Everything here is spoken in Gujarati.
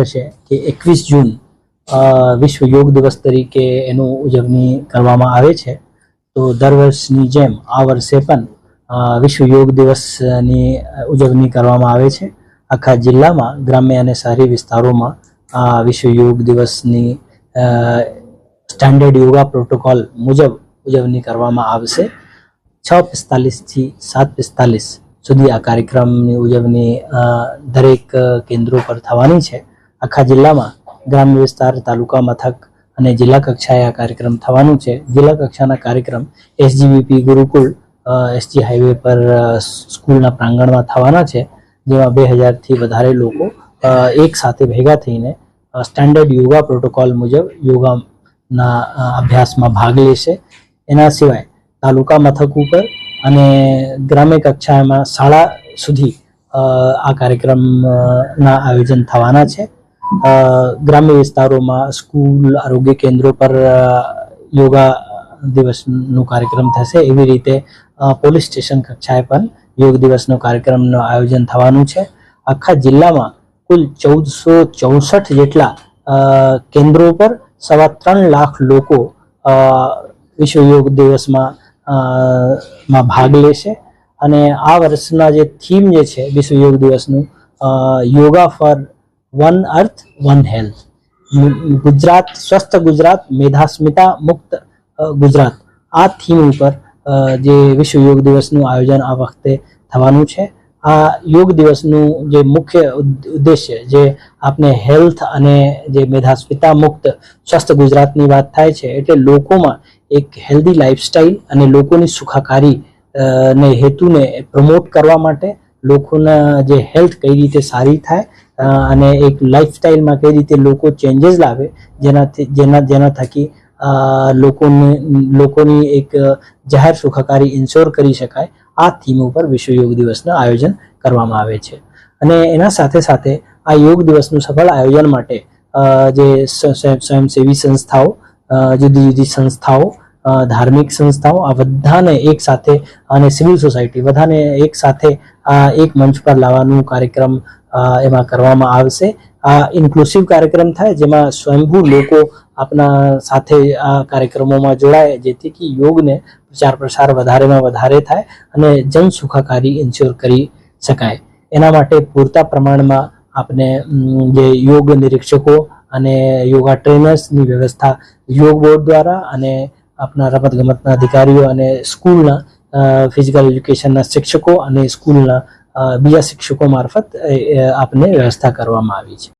થશે કે એકવીસ જૂન વિશ્વ યોગ દિવસ તરીકે એનું ઉજવણી કરવામાં આવે છે. તો દર વર્ષની જેમ આ વર્ષે પણ વિશ્વ યોગ દિવસની ઉજવણી કરવામાં આવે છે. આખા જિલ્લામાં, ગ્રામ્ય અને શહેરી વિસ્તારોમાં આ વિશ્વ યોગ દિવસની સ્ટાન્ડર્ડ યોગા પ્રોટોકોલ મુજબ ઉજવણી કરવામાં આવશે. છ પિસ્તાલીસથી સાત પિસ્તાલીસ સુધી આ કાર્યક્રમની ઉજવણી દરેક કેન્દ્રો પર થવાની છે. આખા જિલ્લામાં ગ્રામ્ય વિસ્તાર, તાલુકા, મથક અને જિલ્લા કક્ષાએ આ કાર્યક્રમ થવાનું છે. જિલ્લા કક્ષાના કાર્યક્રમ એસજીવીપી ગુરુકુળ એસજી હાઈવે પર સ્કૂલના પ્રાંગણમાં થવાના છે, જેમાં બે હજારથી વધારે લોકો એક સાથે ભેગા થઈને સ્ટાન્ડર્ડ યોગા પ્રોટોકોલ મુજબ યોગાના અભ્યાસમાં ભાગ લેશે. એના સિવાય તાલુકા મથક ઉપર અને ગ્રામ્ય કક્ષામાં શાળા સુધી આ કાર્યક્રમના આયોજન થવાના છે. ગ્રામ્ય વિસ્તારોમાં સ્કૂલ, આરોગ્ય કેન્દ્રો પર યોગા દિવસનો કાર્યક્રમ થશે. એવી રીતે પોલીસ સ્ટેશન કક્ષાએ પણ યોગ દિવસનો કાર્યક્રમનું આયોજન થવાનું છે. આખા જિલ્લામાં કુલ ચૌદસો ચોસઠ જેટલા કેન્દ્રો પર સવા ત્રણ લાખ લોકો વિશ્વ યોગ દિવસમાં માં ભાગ લેશે. અને આ વર્ષના જે થીમ જે છે, વિશ્વ યોગ દિવસનું yoga for one earth one health Gujarat, સ્વસ્થ ગુજરાત મેધાસ્મિતા મુક્ત ગુજરાત. આ થીમ ઉપર જે વિશ્વ યોગ દિવસનું આયોજન આ વખતે થવાનું છે. આ યોગ દિવસનું જે મુખ્ય ઉદ્દેશ્ય જે આપણે હેલ્થ અને જે મેધાસ્મિતા મુક્ત, સ્વસ્થ ગુજરાતની વાત થાય છે, એટલે લોકોમાં એક હેલ્ધી લાઈફસ્ટાઈલ અને લોકોની સુખાકારી ને હેતુને પ્રમોટ કરવા માટે લોકોના જે હેલ્થ કઈ રીતે સારી થાય અને એક લાઈફસ્ટાઈલમાં કઈ રીતે લોકો ચેન્જીસ લાવે, જેનાથી, જેના જેના થકી લોકોને, લોકોની એક જાહેર સુખાકારી ઇન્શ્યોર કરી શકાય, આ થીમ ઉપર વિશ્વ યોગ દિવસનું આયોજન કરવામાં આવે છે. અને એના સાથે સાથે આ યોગ દિવસનું સફળ આયોજન માટે જે સ્વ- સ્વ- સ્વયંસેવી સંસ્થાઓ જુદી જુદી સંસ્થાઓ ધાર્મિક સંસ્થાઓ આ બધાને એક સાથે અને સિવિલ સોસાયટી બધાને એક સાથે આ એક મંચ પર લાવવાનું કાર્યક્રમ એમાં કરવામાં આવશે. આ ઇન્ક્લુસિવ કાર્યક્રમ થાય જેમાં સ્વયંભૂ લોકો આપના સાથે આ કાર્યક્રમોમાં જોડાય, જેથી કે યોગને પ્રચાર પ્રસાર વધારેમાં વધારે થાય અને જન સુખાકારી ઇન્શ્યોર કરી શકાય. એના માટે પૂરતા પ્રમાણમાં આપણે જે યોગ નિરીક્ષકો અને યોગા ટ્રેનર્સની વ્યવસ્થા યોગ બોર્ડ દ્વારા અને આપણા રમતગમતના અધિકારીઓ અને સ્કૂલના ફિઝિકલ એજ્યુકેશનના શિક્ષકો અને સ્કૂલના બીજા શિક્ષકો મારફત આપને વ્યવસ્થા કરવામાં આવી છે.